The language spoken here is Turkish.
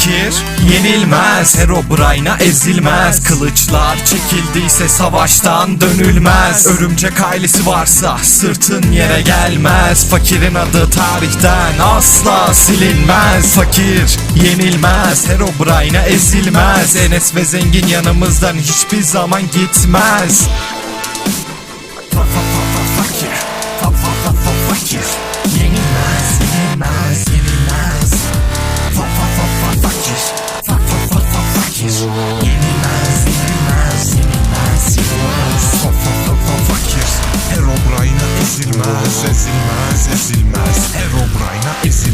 Fakir yenilmez. Herobrine'a ezilmez. Kılıçlar çekildiyse savaştan dönülmez. Örümcek ailesi varsa sırtın yere gelmez. Fakirin adı tarihten asla silinmez. Fakir yenilmez. Herobrine'a ezilmez. Enes ve zengin yanımızdan hiçbir zaman gitmez Sezilmez ezilmez Herobrine'a ezilmez